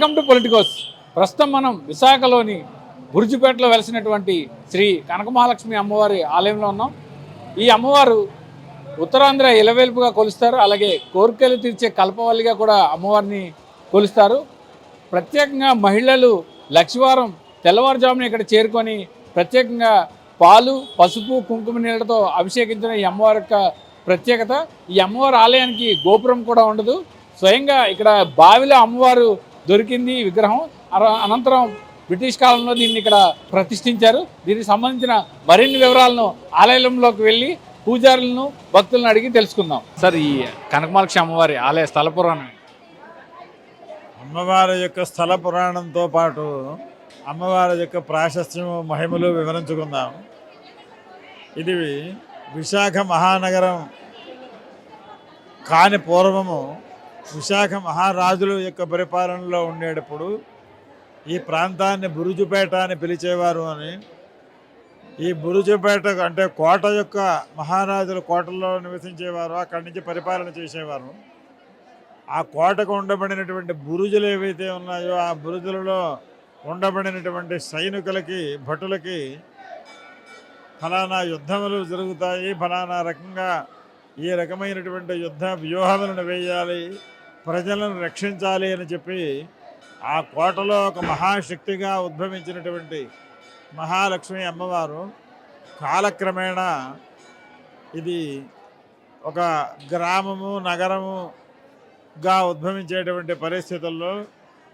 Welcome to Politicos. ప్రస్తుతం మనం విశాఖలోని బురుజుపేటలో వెలిసినటువంటి శ్రీ కనకమహాలక్ష్మి అమ్మవారి ఆలయంలో ఉన్నాం. ఈ అమ్మవారు ఉత్తరాంధ్ర ఇలవేల్పుగా కొలుస్తారు. అలాగే కోరికలు తీర్చే కల్పవల్లిగా కూడా అమ్మవారిని కొలుస్తారు. ప్రత్యేకంగా మహిళలు లక్షవారం తెల్లవారుజామున ఇక్కడ చేరుకొని ప్రత్యేకంగా పాలు పసుపు కుంకుమ నీళ్ళతో అభిషేకించిన ఈ అమ్మవారి యొక్క ప్రత్యేకత. ఈ అమ్మవారి ఆలయానికి గోపురం కూడా ఉండదు. స్వయంగా ఇక్కడ బావిలో అమ్మవారు దొరికింది ఈ విగ్రహం. అర- అనంతరం బ్రిటిష్ కాలంలో దీన్ని ఇక్కడ ప్రతిష్ఠించారు. దీనికి సంబంధించిన మరిన్ని వివరాలను ఆలయంలోకి వెళ్ళి పూజారులను భక్తులను అడిగి తెలుసుకుందాం. సార్ ఈ కనకమాలక్ష్మి అమ్మవారి ఆలయ స్థల పురాణం అమ్మవారి యొక్క స్థల పురాణంతో పాటు అమ్మవారి యొక్క ప్రాశస్త్యము మహిమలు వివరించుకుందాం. ఇది విశాఖ మహానగరం కాని పూర్వము విశాఖ మహారాజుల యొక్క పరిపాలనలో ఉండేటప్పుడు ఈ ప్రాంతాన్ని బురుజుపేట అని పిలిచేవారు అని. ఈ బురుజుపేట అంటే కోట యొక్క మహారాజుల కోటల్లో నివసించేవారు అక్కడి నుంచి పరిపాలన చేసేవారు. ఆ కోటకు ఉండబడినటువంటి బురుజులు ఏవైతే ఉన్నాయో ఆ బురుజులలో ఉండబడినటువంటి సైనికులకి భటులకి ఫలానా యుద్ధములు జరుగుతాయి ఫలానా రకంగా ఈ రకమైనటువంటి యుద్ధ వ్యూహములను వేయాలి ప్రజలను రక్షించాలి అని చెప్పి ఆ కోటలో ఒక మహాశక్తిగా ఉద్భవించినటువంటి మహాలక్ష్మి అమ్మవారు కాలక్రమేణా ఇది ఒక గ్రామము నగరముగా ఉద్భవించేటువంటి పరిస్థితుల్లో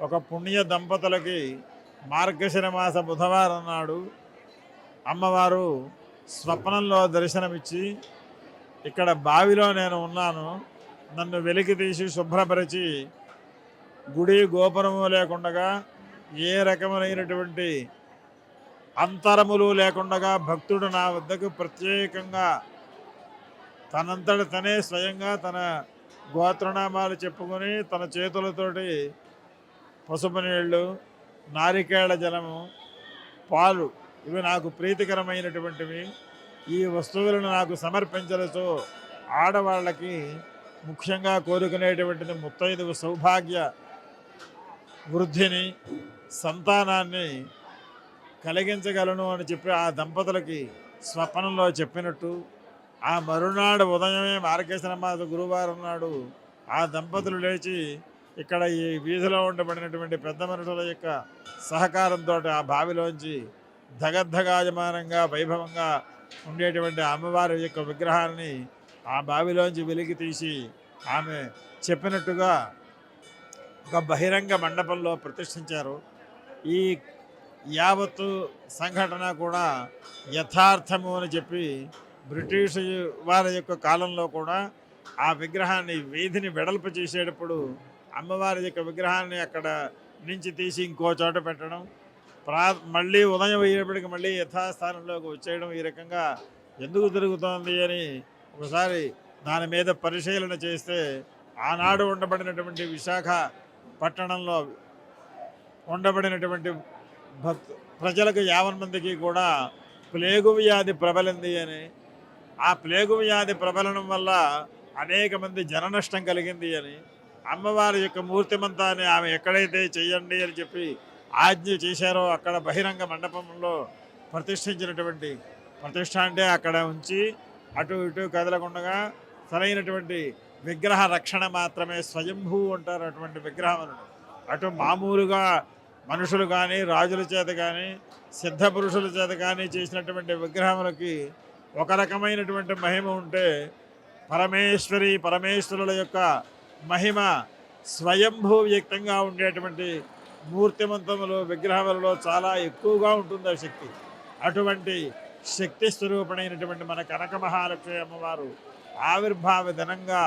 ఒక పుణ్య దంపతులకి మార్గశిర మాస బుధవారం నాడు అమ్మవారు స్వప్నంలో దర్శనమిచ్చి ఇక్కడ బావిలో నేను ఉన్నాను. నన్ను వెలికి తీసి శుభ్రపరిచి గుడి గోపురము లేకుండా ఏ రకమైనటువంటి అంతరములు లేకుండా భక్తుడు నా వద్దకు ప్రత్యేకంగా తనంతట తనే స్వయంగా తన గోత్రనామాలు చెప్పుకొని తన చేతులతోటి పసుపు నీళ్ళు నారికేళ జలము పాలు ఇవి నాకు ప్రీతికరమైనటువంటివి. ఈ వస్తువులను నాకు సమర్పించలతో ఆడవాళ్ళకి ముఖ్యంగా కోరుకునేటువంటిది ముత్తైదువు సౌభాగ్య వృద్ధిని సంతానాన్ని కలిగించగలను అని చెప్పి ఆ దంపతులకి స్వప్నంలో చెప్పినట్టు. ఆ మరునాడు ఉదయమే మార్గశిర గురువారం నాడు ఆ దంపతులు లేచి ఇక్కడ ఈ వీధిలో ఉండబడినటువంటి పెద్ద మనుషుల యొక్క సహకారంతో ఆ బావిలోంచి ధగద్ధగాయమానంగా వైభవంగా ఉండేటువంటి అమ్మవారి యొక్క విగ్రహాన్ని ఆ బావిలోంచి వెలికి తీసి ఆమె చెప్పినట్టుగా ఒక బహిరంగ మండపంలో ప్రతిష్ఠించారు. ఈ యావత్తు సంఘటన కూడా యథార్థము అని చెప్పి బ్రిటిష్ వారి యొక్క కాలంలో కూడా ఆ విగ్రహాన్ని వీధిని వెడల్పు చేసేటప్పుడు అమ్మవారి యొక్క విగ్రహాన్ని అక్కడ నుంచి తీసి ఇంకో చోట పెట్టడం ప్రా మళ్ళీ ఉదయం అయ్యేప్పటికి మళ్ళీ యథాస్థానంలోకి వచ్చేయడం ఈ రకంగా ఎందుకు జరుగుతోంది అని ఒకసారి దాని మీద పరిశీలన చేస్తే ఆనాడు ఉండబడినటువంటి విశాఖ పట్టణంలో ఉండబడినటువంటి భక్తు ప్రజలకు యావన్ మందికి కూడా ప్లేగు వ్యాధి ప్రబలింది అని. ఆ ప్లేగు వ్యాధి ప్రబలనం వల్ల అనేక మంది జన నష్టం కలిగింది అని. అమ్మవారి యొక్క మూర్తిమంతాన్ని ఆమె ఎక్కడైతే చెయ్యండి అని చెప్పి ఆజ్ఞ చేశారో అక్కడ బహిరంగ మండపంలో ప్రతిష్ఠించినటువంటి ప్రతిష్ట అంటే అక్కడ ఉంచి అటు ఇటు కదలకుండా సరైనటువంటి విగ్రహ రక్షణ మాత్రమే స్వయంభూ అంటారు అటువంటి విగ్రహములను అటు మామూలుగా మనుషులు కానీ రాజుల చేత కానీ సిద్ధ పురుషుల చేత కానీ చేసినటువంటి విగ్రహములకి ఒక రకమైనటువంటి మహిమ ఉంటే పరమేశ్వరి పరమేశ్వరుల యొక్క మహిమ స్వయంభూ వ్యక్తంగా ఉండేటువంటి మూర్తిమంతములు విగ్రహములలో చాలా ఎక్కువగా ఉంటుంది ఆ శక్తి. అటువంటి శక్తి స్వరూపణైనటువంటి మన కనక మహాలక్ష్మి అమ్మవారు ఆవిర్భావ దినంగా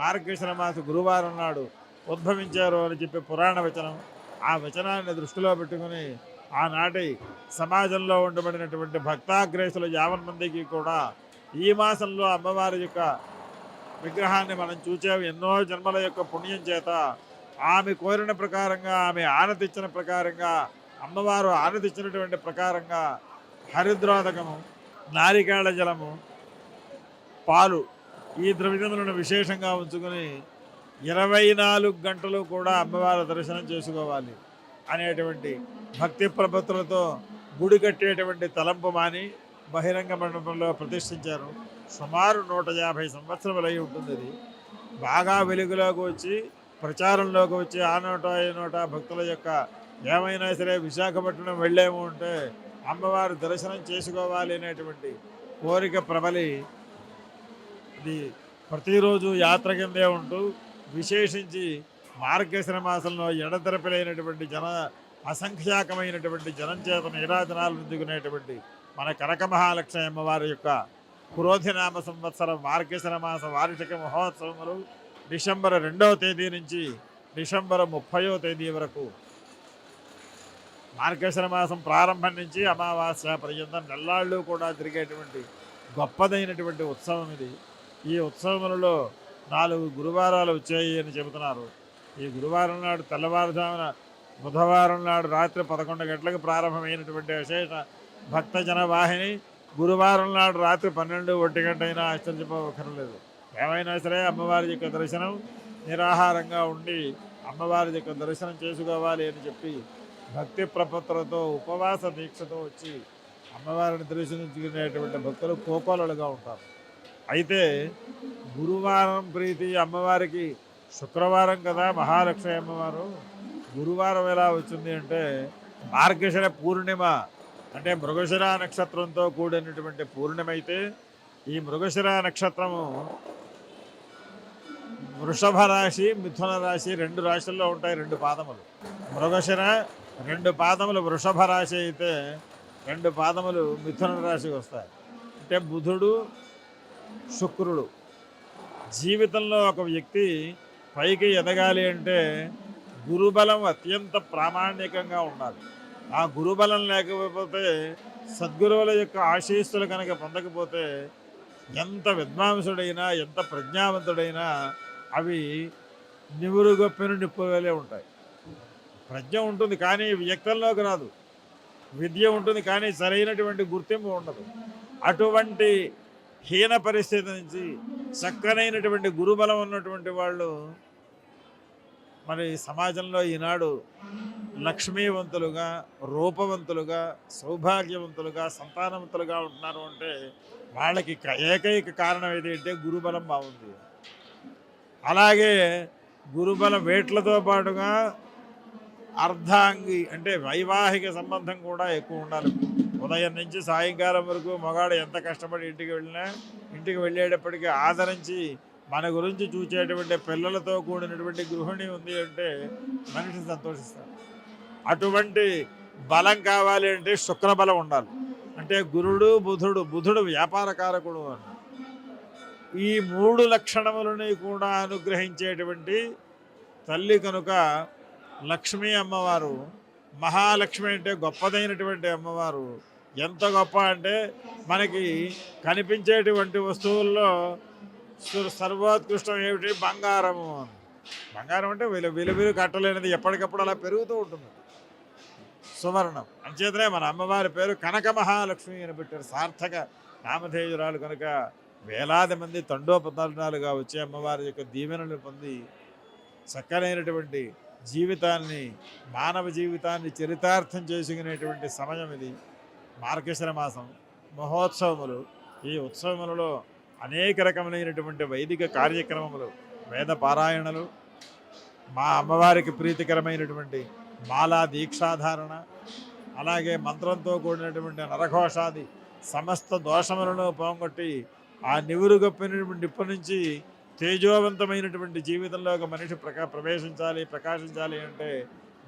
మార్గశిర మాస గురువారం నాడు ఉద్భవించారు అని చెప్పి పురాణ వచనం. ఆ వచనాన్ని దృష్టిలో పెట్టుకుని ఆనాటి సమాజంలో ఉండబడినటువంటి భక్తాగ్రేసులు యావన్ మందికి కూడా ఈ మాసంలో అమ్మవారి యొక్క విగ్రహాన్ని మనం చూసాం ఎన్నో జన్మల యొక్క పుణ్యం చేత ఆమె కోరిన ప్రకారంగా ఆమె ఆనతిచ్చిన ప్రకారంగా అమ్మవారు ఆనతిచ్చినటువంటి ప్రకారంగా హరిద్రోదకము నారికేళ జలము పాలు ఈ ద్రవ్యములను విశేషంగా ఉంచుకొని ఇరవై నాలుగు గంటలు కూడా అమ్మవారి దర్శనం చేసుకోవాలి అనేటువంటి భక్తి ప్రపత్తులతో గుడి కట్టేటువంటి తలంపు మాని బహిరంగ మండపంలో ప్రతిష్ఠించారు. సుమారు నూట యాభై సంవత్సరములై అయి ఉంటుంది బాగా వెలుగులోకి వచ్చి ప్రచారంలోకి వచ్చి ఆ నోట ఈ నోట భక్తుల యొక్క ఏమైనా సరే విశాఖపట్నం వెళ్ళేము అంటే అమ్మవారి దర్శనం చేసుకోవాలి అనేటువంటి కోరిక ప్రబలి ఇది ప్రతిరోజు యాత్ర కిందే ఉంటూ విశేషించి మార్గశిర మాసంలో ఎడతెరపిలైనటువంటి జన అసంఖ్యాకమైనటువంటి జనం చేత నీరాజనాలు అందుకునేటువంటి మన కనక మహాలక్ష్మి అమ్మవారి యొక్క పురోధినామ సంవత్సరం మార్గశిర మాస వార్షిక మహోత్సవములు డిసెంబర్ రెండవ తేదీ నుంచి డిసెంబర్ ముప్పయో తేదీ వరకు మార్గశర మాసం ప్రారంభం నుంచి అమావాస్య పర్యంతం నెల్లాళ్ళు కూడా తిరిగేటువంటి గొప్పదైనటువంటి ఉత్సవం ఇది. ఈ ఉత్సవములలో నాలుగు గురువారాలు వచ్చాయి అని చెబుతున్నారు. ఈ గురువారం నాడు తెల్లవారుజామున బుధవారం నాడు రాత్రి పదకొండు గంటలకు ప్రారంభమైనటువంటి విశేష భక్తజన వాహిని గురువారం నాడు రాత్రి పన్నెండు ఒంటి గంట అయినా ఆశ్చర్యపోవక్కర్లేదు ఏమైనా సరే అమ్మవారి యొక్క దర్శనం నిరాహారంగా ఉండి అమ్మవారి యొక్క దర్శనం చేసుకోవాలి అని చెప్పి భక్తి ప్రపత్తులతో ఉపవాస దీక్షతో వచ్చి అమ్మవారిని దర్శించుకునేటువంటి భక్తులు కోకోలలుగా ఉంటారు. అయితే గురువారం ప్రీతి అమ్మవారికి శుక్రవారం కదా మహాలక్ష్మి అమ్మవారు. గురువారం ఎలా వచ్చింది అంటే మార్గశిర పూర్ణిమ అంటే మృగశిర నక్షత్రంతో కూడినటువంటి పూర్ణిమ అయితే ఈ మృగశిర నక్షత్రము వృషభ రాశి మిథున రాశి రెండు రాశుల్లో ఉంటాయి రెండు పాదములు. మృగశిర రెండు పాదములు వృషభ రాశి అయితే రెండు పాదములు మిథున రాశికి వస్తాయి. అంటే బుధుడు శుక్రుడు. జీవితంలో ఒక వ్యక్తి పైకి ఎదగాలి అంటే గురుబలం అత్యంత ప్రామాణికంగా ఉండాలి. ఆ గురుబలం లేకపోతే సద్గురువుల యొక్క ఆశీస్సులు కనుక పొందకపోతే ఎంత విద్వాంసుడైనా ఎంత ప్రజ్ఞావంతుడైనా అవి నివురుగొప్పిన నిప్పువేలే ఉంటాయి. ప్రజ్ఞ ఉంటుంది కానీ వ్యక్తంలోకి రాదు. విద్య ఉంటుంది కానీ సరైనటువంటి గుర్తింపు ఉండదు. అటువంటి హీన పరిస్థితి నుంచి చక్కనైనటువంటి గురుబలం ఉన్నటువంటి వాళ్ళు మరి సమాజంలో ఈనాడు లక్ష్మీవంతులుగా రూపవంతులుగా సౌభాగ్యవంతులుగా సంతానవంతులుగా ఉంటున్నారు అంటే వాళ్ళకి ఏకైక కారణం ఏది అంటే గురుబలం బాగుంది. అలాగే గురుబల వేట్లతో పాటుగా అర్ధాంగి అంటే వైవాహిక సంబంధం కూడా ఎక్కువ ఉండాలి. ఉదయం నుంచి సాయంకాలం వరకు మగాడు ఎంత కష్టపడి ఇంటికి వెళ్ళినా ఇంటికి వెళ్ళేటప్పటికీ ఆదరించి మన గురించి చూసేటువంటి పిల్లలతో కూడినటువంటి గృహిణి ఉంది అంటే మనిషి సంతోషిస్తాడు. అటువంటి బలం కావాలి అంటే శుక్రబలం ఉండాలి. అంటే గురుడు బుధుడు బుధుడు వ్యాపారకారకుడు అని. ఈ మూడు లక్షణములని కూడా అనుగ్రహించేటువంటి తల్లి కనుక లక్ష్మీ అమ్మవారు మహాలక్ష్మి అంటే గొప్పదైనటువంటి అమ్మవారు. ఎంత గొప్ప అంటే మనకి కనిపించేటువంటి వస్తువుల్లో సర్వోత్కృష్టం ఏమిటి? బంగారము బంగారం అంటే విలు విలువిలు కట్టలేనిది ఎప్పటికప్పుడు అలా పెరుగుతూ ఉంటుంది. సువర్ణం. అంచేతనే మన అమ్మవారి పేరు కనక మహాలక్ష్మి అని పెట్టారు. సార్థక నామధేయురాలు కనుక వేలాది మంది తండోపతండాలుగా వచ్చే అమ్మవారి యొక్క దీవెనలు పొంది చక్కనైనటువంటి జీవితాన్ని మానవ జీవితాన్ని చరితార్థం చేసుకునేటువంటి సమయం ఇది. మార్గశిర మాసం మహోత్సవములు. ఈ ఉత్సవములలో అనేక రకములైనటువంటి వైదిక కార్యక్రమములు వేద పారాయణలు మా అమ్మవారికి ప్రీతికరమైనటువంటి మాలా దీక్షాధారణ అలాగే మంత్రంతో కూడినటువంటి నరఘోషాది సమస్త దోషములను పోగొట్టి ఆ నివురుగొప్పినటువంటి నిప్పు నుంచి తేజోవంతమైనటువంటి జీవితంలో ఒక మనిషి ప్రకా ప్రవేశించాలి ప్రకాశించాలి అంటే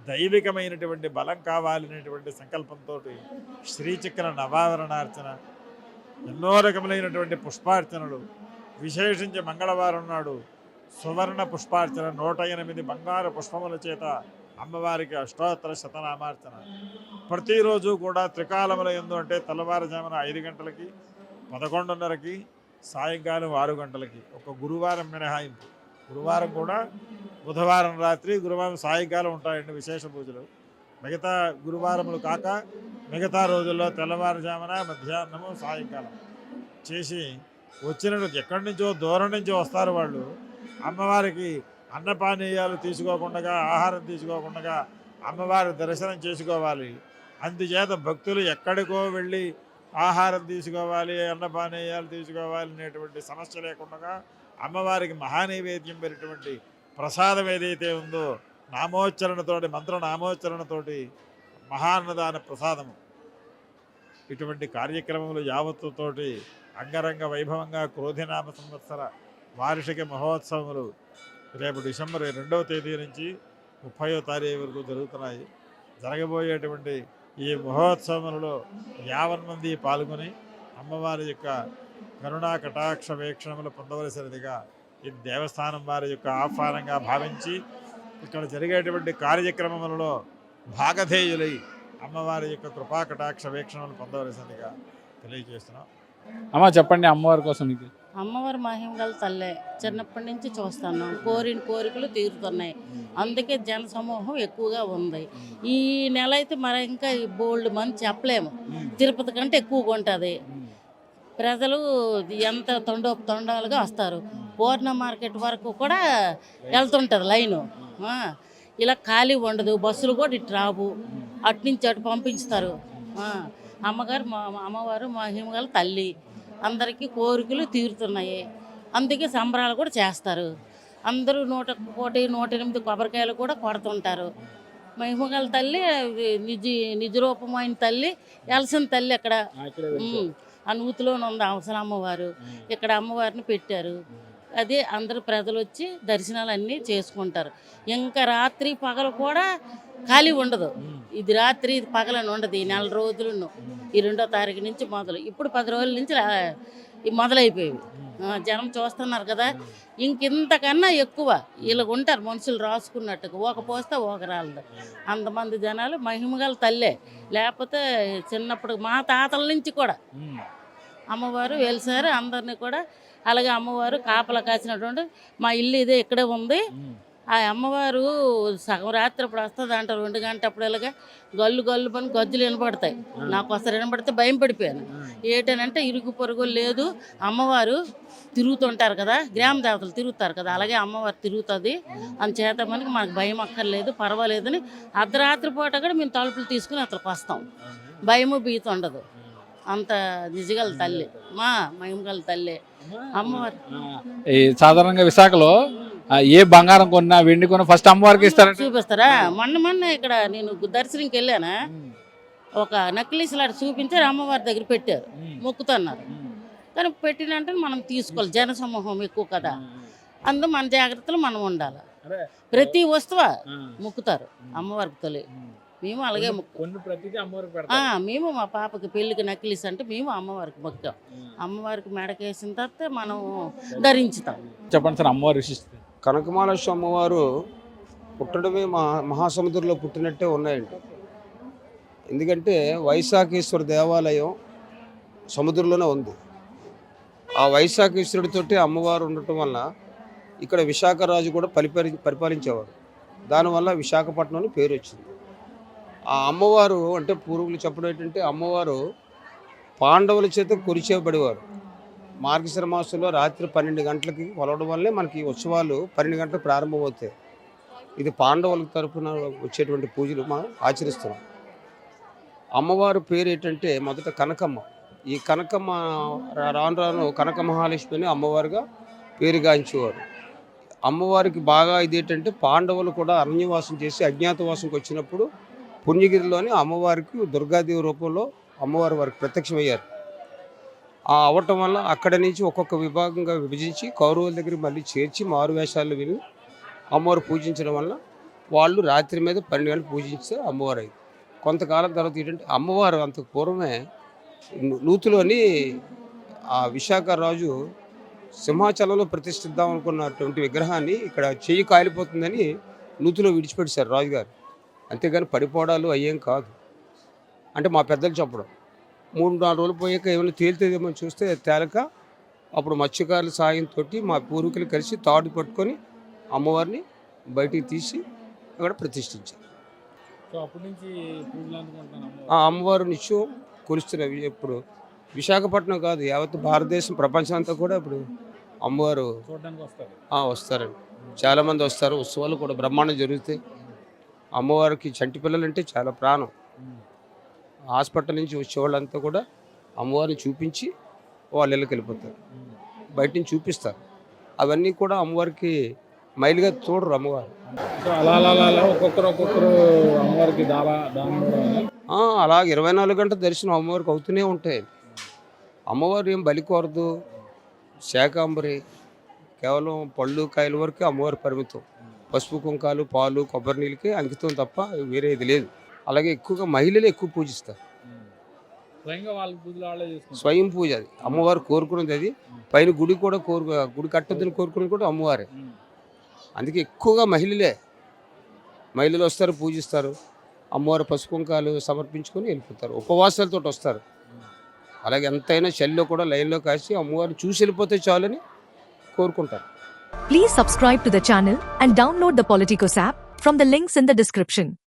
దైవికమైనటువంటి బలం కావాలనేటువంటి సంకల్పంతో శ్రీచక్ర నవావరణార్చన ఎన్నో రకములైనటువంటి పుష్పార్చనలు విశేషించి మంగళవారం నాడు సువర్ణ పుష్పార్చన నూట ఎనిమిది బంగారు పుష్పముల చేత అమ్మవారికి అష్టోత్తర శతనామార్చన. ప్రతిరోజు కూడా త్రికాలముల ఎందు అంటే తెల్లవారుజామున ఐదు గంటలకి పదకొండున్నరకి సాయంకాలం ఆరు గంటలకి ఒక గురువారం మినహాయింపు. గురువారం కూడా బుధవారం రాత్రి గురువారం సాయంకాలం ఉంటాయండి విశేష పూజలు. మిగతా గురువారములు కాక మిగతా రోజుల్లో తెల్లవారుజామున మధ్యాహ్నము సాయంకాలం చేసి వచ్చిన ఎక్కడి నుంచో దూరం నుంచి వస్తారు వాళ్ళు. అమ్మవారికి అన్నపానీయాలు తీసుకోకుండా ఆహారం తీసుకోకుండా అమ్మవారి దర్శనం చేసుకోవాలి. అందుచేత భక్తులు ఎక్కడికో వెళ్ళి ఆహారం తీసుకోవాలి అన్నపానీయాలు తీసుకోవాలి అనేటువంటి సమస్య లేకుండా అమ్మవారికి మహానైవేద్యం పెరిటువంటి ప్రసాదం ఏదైతే ఉందో నామోచ్చరణతోటి మంత్ర నామోచ్చరణతోటి మహాన్నదాన ప్రసాదము. ఇటువంటి కార్యక్రమములు యావత్తుతోటి అంగరంగ వైభవంగా క్రోధినామ సంవత్సర వార్షిక మహోత్సవములు రేపు డిసెంబర్ రెండవ తేదీ నుంచి ముప్పయో తారీఖు వరకు జరుగుతున్నాయి. జరగబోయేటువంటి ఈ మహోత్సవములలో యావన్ మంది పాల్గొని అమ్మవారి యొక్క కరుణా కటాక్ష వీక్షణములు పొందవలసినదిగా ఈ దేవస్థానం వారి యొక్క ఆహ్వానంగా భావించి ఇక్కడ జరిగేటువంటి కార్యక్రమములలో భాగధేయులై అమ్మవారి యొక్క కృపా కటాక్ష వీక్షణలు పొందవలసిందిగా తెలియజేస్తున్నాం. అమ్మ చెప్పండి అమ్మవారి కోసం ఇది అమ్మవారి మహిమ గల తల్లే. చిన్నప్పటి నుంచి చూస్తాను. కోరిన కోరికలు తీరుతున్నాయి. అందుకే జన సమూహం ఎక్కువగా ఉంది. ఈ నెల అయితే మరి ఇంకా బోల్డ్ మంది చెప్పలేము. తిరుపతి కంటే ఎక్కువగా ఉంటుంది. ప్రజలు ఎంత తొండ తొండాలుగా వస్తారు. పూర్ణ మార్కెట్ వరకు కూడా వెళ్తుంటుంది లైను. ఇలా ఖాళీ ఉండదు. బస్సులు కూడా ఇటు రావు. అటు నుంచి అటు పంపించుతారు. అమ్మగారు మా మా అమ్మవారు తల్లి. అందరికీ కోరికలు తీరుతున్నాయి. అందుకే సంబరాలు కూడా చేస్తారు. అందరూ నూట కోటి నూట ఎనిమిది కొబ్బరికాయలు కూడా కొడుతుంటారు. మహిమగల తల్లి నిజ నిజ రూపమైన తల్లి ఎలసిన తల్లి అక్కడ. ఉమ్, ఆ నూతిలోనే ఉంది అవసరం అమ్మవారు. ఇక్కడ అమ్మవారిని పెట్టారు. అదే అందరు ప్రజలు వచ్చి దర్శనాలు అన్నీ చేసుకుంటారు. ఇంకా రాత్రి పగలు కూడా ఖాళీ ఉండదు. ఇది రాత్రి ఇది పగలని ఉండదు. ఈ నెల రోజులను ఈ రెండో తారీఖు నుంచి మొదలు ఇప్పుడు పది రోజుల నుంచి మొదలైపోయేవి. జనం చూస్తున్నారు కదా. ఇంకింతకన్నా ఎక్కువ వీళ్ళు ఉంటారు మనుషులు రాసుకున్నట్టుగా. ఒక పోస్తే ఒక రాలదు అంతమంది జనాలు మహిమగల తల్లే. లేకపోతే చిన్నప్పుడు మా తాతల నుంచి కూడా. అమ్మవారు వెలిసారు అందరినీ కూడా. అలాగే అమ్మవారు కాపలా కాసినటువంటి మా ఇల్లు ఇదే ఇక్కడే ఉంది. ఆ అమ్మవారు సగం రాత్రి అప్పుడు వస్తుంది అంట రెండు గంటప్పుడు ఇలాగా గల్లు గల్లు పని గజ్జులు వినపడతాయి. నాకు అసలు వినపడితే భయం పడిపోయాను. ఏంటనంటే ఇరుగు పొరుగు లేదు. అమ్మవారు తిరుగుతుంటారు కదా గ్రామ దేవతలు తిరుగుతారు కదా అలాగే అమ్మవారు తిరుగుతుంది. అందుచేత మనకి మనకు భయం అక్కర్లేదు పర్వాలేదని అర్ధరాత్రి పూట కూడా మేము తలుపులు తీసుకుని అతనికి వస్తాం. భయము భీతి ఉండదు. అంత నిజగల తల్లి. మా మహిమగల తల్లి. అమ్మవారు సాధారణంగా విశాఖలో ఏ బంగారం కొన్నా వెండి కొన్నా ఫస్ట్ అమ్మవారికి ఇస్తారంటే. చూపిస్తారా? మొన్న మొన్న ఇక్కడ నేను దర్శనంకి వెళ్ళానా? ఒక నక్లీస్ లాంటి చూపించారు అమ్మవారి దగ్గర పెట్టారు. మొక్కుతున్నారు. కానీ పెట్టినంటే మనం తీసుకోవాలి. జన సమూహం ఎక్కువ కదా. అందు మన జాగ్రత్తలు మనం ఉండాలి. ప్రతి వస్తువు మొక్కుతారు అమ్మవారికి తొలి. మేము. అలాగే మేము మా పాపకి పెళ్ళికి నక్లీస్ అంటే మేము అమ్మవారికి మొక్కాం అమ్మవారికి మెడకేసిన తర్వాత మనం ధరించుతాం. చెప్పండి సార్ అమ్మవారి విశిష్టత. కనకమాలస్వామి అమ్మవారు పుట్టడమే మహా మహాసముద్రంలో పుట్టినట్టే ఉన్నాయండి ఎందుకంటే వైశాఖేశ్వర దేవాలయం సముద్రంలోనే ఉంది. ఆ వైశాఖేశ్వరుడితోటి అమ్మవారు ఉండటం వల్ల ఇక్కడ విశాఖ రాజు కూడా పరిపాలి పరిపాలించేవారు. దానివల్ల విశాఖపట్నం అని పేరు వచ్చింది. ఆ అమ్మవారు అంటే పూర్వీకులు చెప్పడం ఏంటంటే అమ్మవారు పాండవుల చేత కురిచేయబడేవారు మార్గశిర మాసంలో రాత్రి పన్నెండు గంటలకి కొలవడం వల్లే మనకి ఉత్సవాలు పన్నెండు గంటలకు ప్రారంభమవుతాయి. ఇది పాండవుల తరపున వచ్చేటువంటి పూజలు మనం ఆచరిస్తున్నాం. అమ్మవారి పేరు ఏంటంటే మొదట కనకమ్మ. ఈ కనకమ్మ రాను రాను కనక మహాలక్ష్మిని అమ్మవారుగా పేరుగాంచేవారు. అమ్మవారికి బాగా ఇది ఏంటంటే పాండవులు కూడా అరణ్యవాసం చేసి అజ్ఞాతవాసంకి వచ్చినప్పుడు పుణ్యగిరిలోని అమ్మవారికి దుర్గాదేవి రూపంలో అమ్మవారు వారికి ప్రత్యక్షమయ్యారు. ఆ అవ్వటం వల్ల అక్కడ నుంచి ఒక్కొక్క విభాగంగా విభజించి కౌరవుల దగ్గర మళ్ళీ చేర్చి మారు వేషాలు విని అమ్మవారు పూజించడం వల్ల వాళ్ళు రాత్రి మీద పన్నెండు గంటలు పూజించే అమ్మవారు అయింది కొంతకాలం తర్వాత ఏంటంటే అమ్మవారు అంత పూర్వమే నూతులోని ఆ విశాఖ రాజు సింహాచలంలో ప్రతిష్ఠిద్దాం అనుకున్నటువంటి విగ్రహాన్ని ఇక్కడ చెయ్యి కాలిపోతుందని నూతులో విడిచిపెట్టారు రాజుగారు. అంతేగాని పడిపోవడాలు అయ్యేం కాదు. అంటే మా పెద్దలు చెప్పడం. మూడు నాలుగు రోజులు పోయాక ఏమైనా తేలితేదేమో చూస్తే తేలక అప్పుడు మత్స్యకారుల సాయంతో మా పూర్వీకులు కలిసి తాడు పట్టుకొని అమ్మవారిని బయటికి తీసి అక్కడ ప్రతిష్ఠించారు. ఆ అమ్మవారు నిత్యం కొలుస్తున్నవి ఇప్పుడు విశాఖపట్నం కాదు యావత్ భారతదేశం ప్రపంచం అంతా కూడా ఇప్పుడు అమ్మవారు వస్తారండి. చాలామంది వస్తారు. ఉత్సవాలు కూడా బ్రహ్మాండం జరుగుతాయి. అమ్మవారికి చంటి పిల్లలంటే చాలా ప్రాణం. హాస్పిటల్ నుంచి వచ్చే వాళ్ళంతా కూడా అమ్మవారిని చూపించి వాళ్ళ ఇళ్ళకి వెళ్ళిపోతారు. బయట నుంచి చూపిస్తారు. అవన్నీ కూడా అమ్మవారికి మైలుగా చూడరు అమ్మవారు. అలా అలా ఒక్కొక్కరు ఒక్కొక్కరు అమ్మవారికి దారా అలాగే ఇరవై నాలుగు గంటల దర్శనం అమ్మవారికి అవుతూనే ఉంటాయి. అమ్మవారు ఏం బలి కోరదు. శాకాంబరి కేవలం పళ్ళు కాయల వరకే అమ్మవారి పరిమితం. పసుపు కుంకాలు పాలు కొబ్బరి నీళ్ళకి అంకితం తప్ప వేరే ఇది లేదు. అలాగే ఎక్కువగా మహిళలు ఎక్కువ పూజిస్తారు. స్వయం పూజ అది. అమ్మవారు కోరుకున్నది అది. పైన గుడి కూడా కోరుకు గుడి కట్టొద్దని కోరుకున్నది కూడా అమ్మవారే. అందుకే ఎక్కువగా మహిళలే మహిళలు వస్తారు పూజిస్తారు. అమ్మవారి పసుపు కుంకాలు సమర్పించుకొని వెళ్ళిపోతారు. ఉపవాసాలతో వస్తారు. అలాగే ఎంతైనా చలిలో కూడా లైన్లో కాసి అమ్మవారిని చూసి వెళ్ళిపోతే చాలని కోరుకుంటారు. Please subscribe to the channel and download the Politicos app from the links in the description.